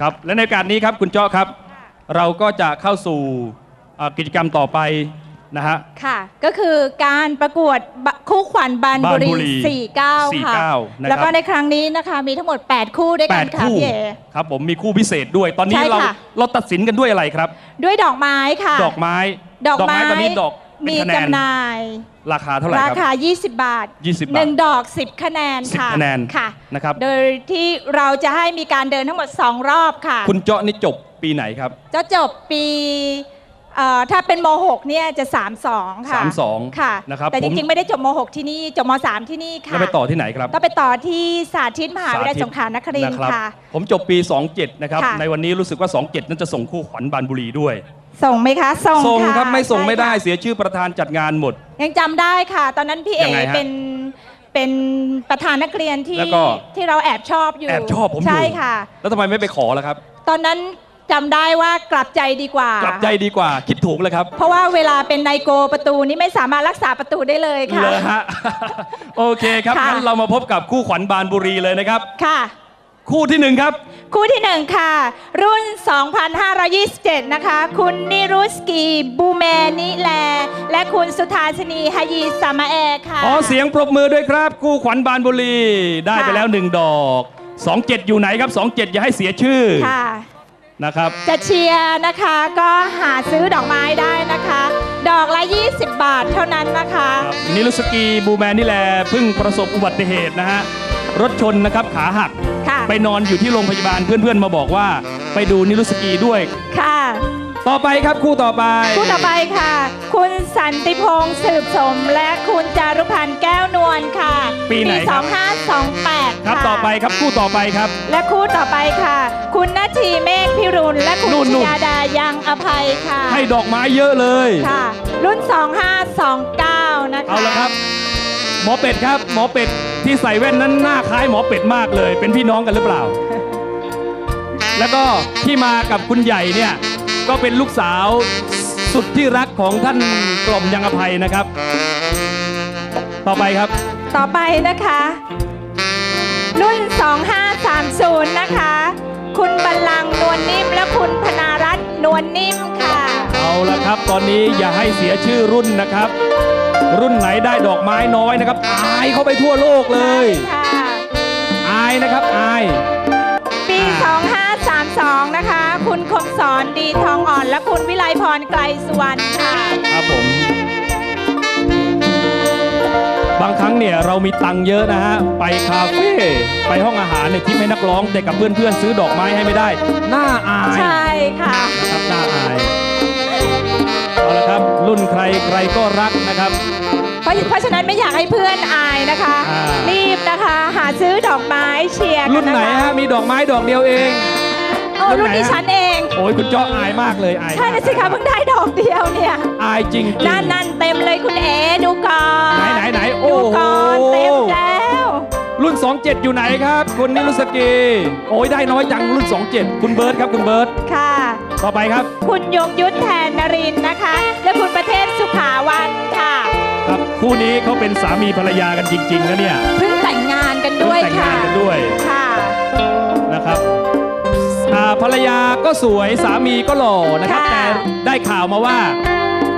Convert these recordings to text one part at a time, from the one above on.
ครับและในโอกาสนี้ครับคุณเจ้าครับ เราก็จะเข้าสู่เอ่อกิจกรรมต่อไปนะฮะค่ะ ก็คือการประกวดบะคู่ขวัญบานบุบานบุรีรี 49 ค่ะ49นะครับแล้วก็ในครั้งนี้นะคะ มีทั้งหมด 8 คู่ด้วยแปกันดค่ะคู่พี่เอครับผมมีคู่พิเศษด้วยตอนนี้ใช่เราค่ะเราตัดสินกันด้วยอะไรครับ ด้วยดอกไม้ค่ะ ดอกไม้ ดอกไม้ตอนนี้ดอกเป็นมีคะแนนจำหน่าย ราคาเท่าไหร่ราครับ คา 20 บาท20บาทหนึ่งดอก 10 คะแนน10ค่ะคะแนนค่ะนะครับ โดยที่เราจะให้มีการเดินทั้งหมด 2 รอบค่ะ คุณเจาะนี่จบปีไหนครับ จะจบปีเอ่อถ้าเป็นม .6 เนี่ยจะ 32 ค่ะ32ค่ะนะครับแต่ผจมริงๆ ไม่ได้จบม .6 ที่นี่ จบม .3 ที่นี่แล้วค่ะไปต่อที่ไหนครับต้องไปต่อที่สาธิตมหาวิทยาลัยสาธิตสงขลานครินทร์รับค่ะ ผมจบปี 27 นะครับ ค่ะในวันนี้รู้สึกว่า 27 นั้นจะส่งคู่ขวัญบานบุรีด้วย ส่งไหมคะ ส่งส่งค่ะครับไม่ส่งไม่ได้ใช่ค่ะเสียชื่อประธานจัดงานหมด ยังจำได้ค่ะ ตอนนั้นพี่เอยังไงฮะเป็นเป็นประธานนักเรียนที่แล้วก็ ที่เราแอบชอบอยู่แอบชอบผมอยู่ใช่ค่ะ แล้วทำไมไม่ไปขอล่ะครับ ตอนนั้นจำได้ว่ากลับใจดีกว่า กลับใจดีกว่าคิดถูกเลยครับเพราะว่าเวลาเป็นไนโกประตูนี้ไม่สามารถรักษาประตูได้เลยค่ะ เลยฮะ โอเคครับค่ะ งั้นเรามาพบกับคู่ขวัญบานบุรีเลยนะครับ ค่ะ คู่ที่หนึ่งครับ คู่ที่หนึ่งค่ะ รุ่น 2,527 นะคะ คุณนิรุสกีบูแมนิแล และคุณสุธาชนีฮายีสามาแอร์ค่ะ ขอเสียงปรบมือด้วยครับ คู่ขวัญบานบุรี ได้ไปค่ะแล้วหนึ่งดอก 27 อยู่ไหนครับ 27 อย่าให้เสียชื่อค่ะนะครับ จะเชียร์นะคะก็หาซื้อดอกไม้ได้นะคะ ดอกละ 20 บาทเท่านั้นนะคะครับนิรุสกีบูแมนนี่แหละเพิ่งประสบอุบัติเหตุนะฮะ รถชนนะครับขาหักค่ะ ไปนอนอยู่ที่โรงพยาบาลเพื่อนๆมาบอกว่า ไปดูนิรุสกีด้วย ค่ะ ต่อไปครับคู่ต่อไปคู่ต่อไปค่ะ คุณสันติพงษ์สืบสม และคุณจารุพันธ์แก้วนวลค่ะปีไหนครับ 2528ครับค่ะต่อไปครับคู่ต่อไปครับ และคู่ต่อไปค่ะ คุณนาทีเมฆพิรุณและคุณนู่นชนู่นยาดายังอภัยค่ะให้ดอกไม้เยอะเลย ค่ะ รุ่น 2529 นะคะ เอาละครับ หมอเป็ดครับ หมอเป็ดที่ใส่แว่นนั้นหน้าคล้ายหมอเป็ดมากเลย เป็นพี่น้องกันหรือเปล่า แล้วก็ที่มากับคุณใหญ่เนี่ยก็เป็นลูกสาวสุดที่รักของท่านกล่อมยังอภัยนะครับ ต่อไปครับ ต่อไปนะคะ รุ่น 2530 นะคะ คุณบัลลังก์นวลนิ่มและคุณพนารัตน์นวลนิ่มค่ะ เอาละครับ ตอนนี้อย่าให้เสียชื่อรุ่นนะครับ รุ่นไหนได้ดอกไม้น้อยนะครับ อายเข้าไปทั่วโลกเลย ค่ะอายนะครับอาย ปี2532 นะคะ คุณคมสอนดีทองอ่อน และคุณวิไลพรไกลสุวรรณค่ะครับผม บางครั้งเนี่ยเรามีตังค์เยอะนะฮะ ไปคาเฟ่ไปห้องอาหารเนี่ยที่ให้นักร้องแต่กับเพื่อนๆ ซื้อดอกไม้ให้ไม่ได้ น่าอายใช่ค่ะ นะครับน่าอาย เอาละครับ รุ่นใครใครก็รักนะครับ เพราะเพราะฉะนั้นไม่อยากให้เพื่อนอายนะคะ อ่ารีบนะคะ หาซื้อดอกไม้เชียร์กัรุ่นไหนคฮะมีดอกไม้ดอกเดียวเองเออรุ่รุ่นนไหน นี้ฮะฉันเอง โอ้ยคุณเจ้าอายมากเลยอายใช่นะสิคะเพิ่งได้ดอกเดียวเนี่ย อายจริงๆ นั่นนั่นเต็มเลยคุณเอดูก่อนไหนไหนไหนโอ้ดูโห ก่อนเต็มแล้ว รุ่น 27 อยู่ไหนครับ คุณนิรุสกีโอ้ยได้น้อยจังรุ่น 27 คุณเบิร์ตครับคุณเบิร์ตค่ะ ต่อไปครับ คุณยงยุทธแทนนรินทร์นะคะ และคุณประเทศสุขาวันค่ะ ครับคู่นี้เขาเป็นสามีภรรยากันจริงๆนะเนี่ยเพิ่งแต่งงานกันด้วยแต่งค่ะงานกันด้วยค่ะนะครับอ่าภรรยาก็สวยสามีก็หล่อนะครับค่ะแต่ได้ข่าวมาว่า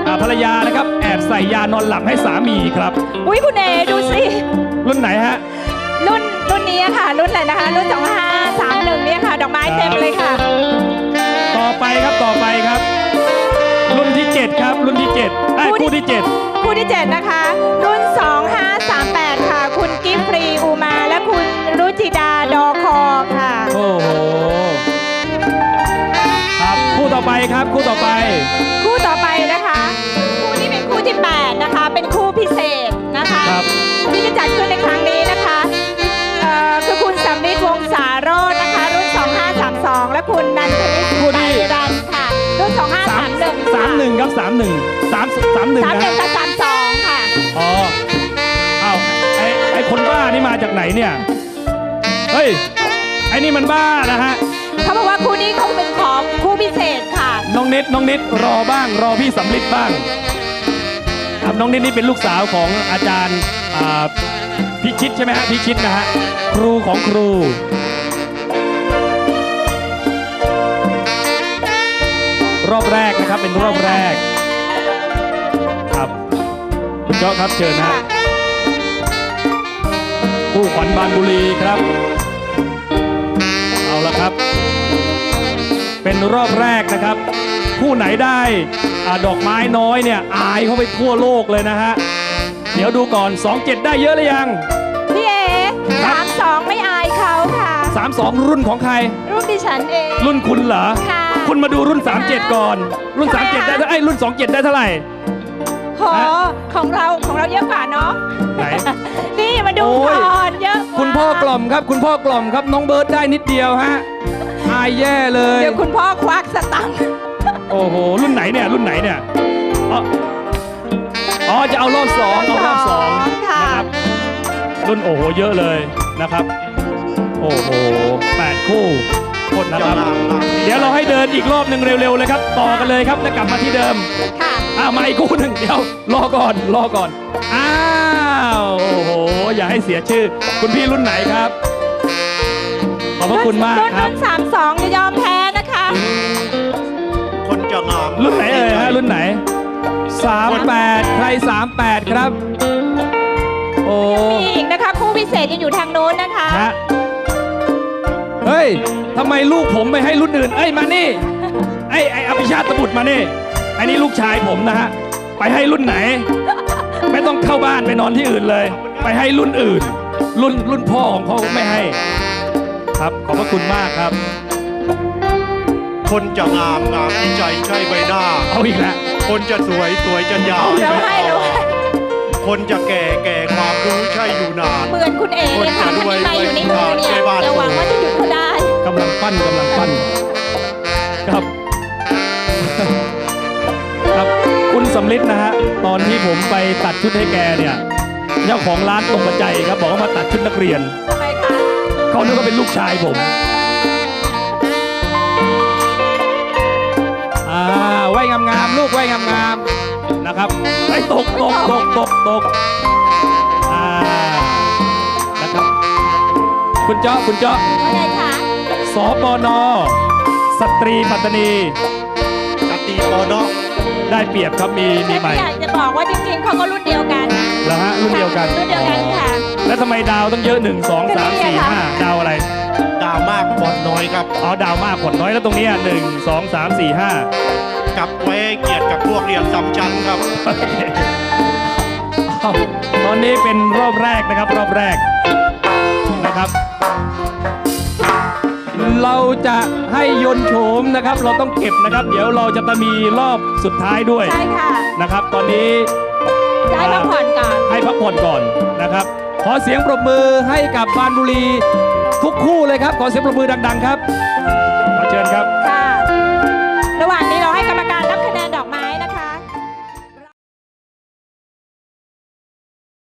อ่าภรรยานะครับแอบใส่ยานอนหลับให้สามีครับ อุ้ยคุณเอดูสิ รุ่นไหนฮะ รุ่นรุ่นนี้ค่ะ รุ่นอะไรนะคะ รุ่น 2531เนี่ยค่ะ ดอกไม้เต็มเลยค่ะต่อ ไปครับต่อไปครับ รุ่นที่ 7 ครับ รุ่นที่7ไอ้ยคู่คู่ที่ที่ 7 คู่ที่ 7 นะคะ รุ่น 2538 ค่ะ คุณกิฟฟรีอูมา และคุณรุจิดาดอคอค่ะ โอ้โหครับคู่ต่อไปครับคู่ต่อไป คู่ต่อไปนะคะ คู่นี้เป็นคู่ที่ 8 นะคะ เป็นคู่พิเศษนะคะ ครับ ที่จะจัดขึ้นในครั้งนี้ ครับสามหนึ่งสามสามหนึ่งสามนะหนึ่ฮะงกับสามสองค่ะ อ๋ออ้าวไอ้ไอ้คนบ้านี่มาจากไหนเนี่ย เฮ้ย ไอ้นี่มันบ้านะฮะ เขาบอกว่าคู่นี้คงเป็นของคู่พิเศษค่ะ น้องนิดน้องนิดรอบ้าง รอพี่สำลิดบ้างครับน้องนิดนี่เป็นลูกสาวของอาจารย์อ่าพิชิตใช่ไหมฮะพิชิตนะฮะครูของครู นะครับเป็นรอบแรก ครับคุณเจาะครับเชิญนะค่ะฮะผู้ขวัญบานบุรีครับ เอาละครับ เป็นรอบแรกนะครับผู้ไหนได้อาดอกไม้น้อยเนี่ยอายเข้าไปทั่วโลกเลยนะฮะเดี๋ยวดูก่อน 27 ได้เยอะหรือยัง พี่เอครับสามสองไม่อายเขาค่ะ 32 รุ่นของใคร รุ่นดิฉันเอง รุ่นคุณเหรอค่ะ คุณมาดูรุ่น 37 ก่อน รุ่นทำไม37อะได้เท่าไอ้ยรุ่น 27 ได้เท่าไหร่ โหของเราของเราเยอะกว่าเนาะ ไหน นี่มาดูโอ้ย ก่อนเยอะว่าคุณพ่อกล่อมครับ คุณพ่อกล่อมครับน้องเบิร์ดได้นิดเดียวฮะอายแย่เลย เดี๋ยวคุณพ่อควักสตังค์โอ้โห รุ่นไหนเนี่ย รุ่นไหนเนี่ยอ๋ออ๋อจะเอารอบสองเอารอบสองค่ะนะครับรุ่นโอ้โหเยอะเลยนะครับ โอ้โหแปดคู่ คนนะจะครับงามงามเดี๋ยวเราให้เดินอีกรอบหนึ่งเร็วๆเลยครับ ต่อกันเลยครับแล้วกลับมาที่เดิมค่ะอ้าวมาอีกคู่หนึ่งเดี๋ยวรอก่อนรอก่อนอ้าวโอ้โหอย่าให้เสียชื่อ คุณพี่รุ่นไหนครับ ขอบพระคุณมากรุ่นครับ รุ่นสามสองจะยอมแพ้นะคะ คนจะงามรุ่นไหนเอ่ยฮะรุ่นไหน 38 ใคร 38 ครับ โอ้มีอีกนะคะ คู่พิเศษจะอยู่ทางโน้นนะคะ ฮะ เฮ้ยทำไมลูกผมไม่ให้รุ่นอื่น เอ้ยมานี่ ไอ้ไอ้อภิชาติบุตรมานี่ อันนี้ลูกชายผมนะฮะ ไปให้รุ่นไหน ไม่ต้องเข้าบ้านไปนอนที่อื่นเลย ไปให้รุ่นอื่น รุ่นรุ่นพ่อของเขาไม่ให้ ครับ ขอบพระคุณมากครับ คนจะงามงามที่ใจใช่ใบหน้า เอาอีกแล้วคนจะสวยสวยจะยาวเราให้เราให้ คนจะแก่แก่ความรู้ใช่อยู่นานเหมือนคุณเอเลยค่ะคนจะรวยทำไมอยู่ในมือเนี่ยในบ้านอย่าหวังว่าจะหยุดเขาได้กำลังปั้นกำลังปั้นครับ ครับคุณสำลิดนะฮะตอนที่ผมไปตัดชุดให้แกเนี่ยเจ้าของร้านตรงประใจยครับบอกว่ามาตัดชุดนักเรียนทำไมคะเขานึกว่าเป็นลูกชายผมอ่าไว้งามๆลูกไว้งามๆ นะครับไอ้ยตกตกตกตกตกอ่านะครับ คุณเจาะคุณเจาะว่าไงคะสปนสตรีปัตตานีกตีปอเนาะได้เปรียบครับมีมีฉันใหม่อยากจะบอกว่าจริงๆเขาก็รุ่นเดียวกันแล้วฮะรุ่นเดียวกันรุ่นเดียวกันค่ะ แล้วทำไมดาวต้องเยอะหนึ่งสองสามสี่ห้าดาวอะไร ดาวมากบอลน้อยครับอ๋อดาวมากผลน้อยแล้วตรงเนี้หนึ่งสองสามสี่ห้า กับไว้ให้เกียรติกับพวกเรียนซ้ำชั้นครับโอเคอ้าวตอนนี้เป็นรอบแรกนะครับ รอบแรกนะครับ เราจะให้ยนต์โฉมนะครับ เราต้องเก็บนะครับ เดี๋ยวเราจะมีรอบสุดท้ายด้วยใช่ค่ะนะครับ ตอนนี้จะให้พักผ่อนก่อนให้พักผ่อนก่อนนะครับ ขอเสียงปรบมือให้กับบานบุรีทุกคู่เลยครับ ขอเสียงปรบมือดัง ๆ ครับ